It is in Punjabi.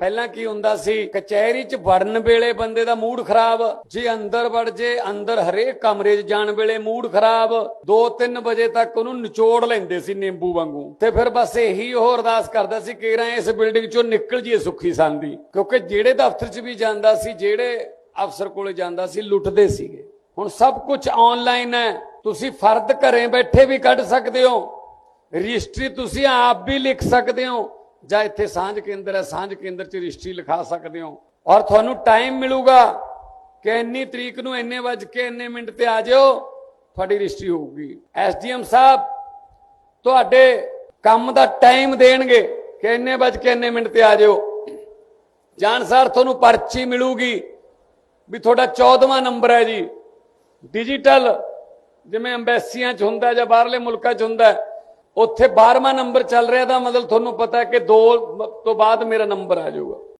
ਪਹਿਲਾਂ ਕੀ ਹੁੰਦਾ ਸੀ? ਕਚਹਿਰੀ 'ਚ ਵੜਨ ਵੇਲੇ ਬੰਦੇ ਦਾ ਮੂਡ ਖਰਾਬ। ਜੇ ਅੰਦਰ ਵੜ ਜੇ, ਅੰਦਰ ਹਰੇਕ ਕਮਰੇ 'ਚ ਜਾਣ ਵੇਲੇ ਮੂਡ ਖਰਾਬ। 2-3 ਵਜੇ ਤੱਕ ਉਹਨੂੰ ਨਿਚੋੜ ਲੈਂਦੇ ਸੀ ਨਿੰਬੂ ਵਾਂਗੂ। ਤੇ ਫਿਰ ਬਸ ਇਹੀ ਉਹ ਅਰਦਾਸ ਕਰਦਾ ਸੀ ਕਿ ਰਾਂ ਇਸ ਬਿਲਡਿੰਗ 'ਚੋਂ ਨਿਕਲ ਜੀਏ ਸੁੱਖੀ ਸੰਦੀ ਕਿਉਂਕਿ ਜਿਹੜੇ ਦਫ਼ਤਰ 'ਚ ਵੀ ਜਾਂਦਾ ਸੀ, ਜਿਹੜੇ ਅਫਸਰ ਕੋਲੇ ਜਾਂਦਾ ਸੀ, ਲੁੱਟਦੇ ਸੀਗੇ। ਹੁਣ ਸਭ ਕੁਝ ਆਨਲਾਈਨ ਹੈ। ਤੁਸੀਂ ਫਰਦ ਘਰੇ ਬੈਠੇ ਵੀ ਕੱਢ ਸਕਦੇ ਹੋ। ਰਜਿਸਟਰੀ ਤੁਸੀਂ ਆਪ ਵੀ ਲਿਖ ਸਕਦੇ ਹੋ। ਜਾਂ ਇੱਥੇ ਸਾਂਝ ਕੇਂਦਰ ਹੈ, ਸਾਂਝ ਕੇਂਦਰ 'ਚ ਰਜਿਸਟਰੀ ਲਿਖਾ ਸਕਦੇ ਹੋ। ਔਰ ਤੁਹਾਨੂੰ ਟਾਈਮ ਮਿਲੂਗਾ ਕਿ ਇੰਨੀ ਤਰੀਕ ਨੂੰ ਇੰਨੇ ਵਜ ਕੇ ਇੰਨੇ ਮਿੰਟ ਤੇ ਆ ਜਾਓ, ਤੁਹਾਡੀ ਰਜਿਸਟਰੀ ਹੋਊਗੀ। ਐਸਡੀਐਮ ਸਾਹਿਬ, ਤੁਹਾਡੇ ਕੰਮ ਦਾ ਟਾਈਮ ਦੇਣਗੇ ਕਿ ਇੰਨੇ ਵਜ ਕੇ ਇੰਨੇ ਮਿੰਟ ਤੇ ਆ ਜਾਓ। ਜਾਣਸਾਰ ਤੁਹਾਨੂੰ ਪਰਚੀ ਮਿਲੂਗੀ ਵੀ ਤੁਹਾਡਾ 14ਵਾਂ ਨੰਬਰ ਹੈ ਜੀ। ਡਿਜੀਟਲ ਜਿਵੇਂ ਐਮਬੈਸੀਆਂ 'ਚ ਹੁੰਦਾ ਜਾਂ ਬਾਹਰਲੇ ਮੁਲਕਾਂ 'ਚ ਹੁੰਦਾ ਉੱਥੇ 12ਵਾਂ ਨੰਬਰ ਚੱਲ ਰਿਹਾ ਦਾ ਮਤਲਬ ਤੁਹਾਨੂੰ ਪਤਾ ਕਿ 2 ਤੋਂ ਬਾਅਦ ਮੇਰਾ ਨੰਬਰ ਆ ਜਾਊਗਾ।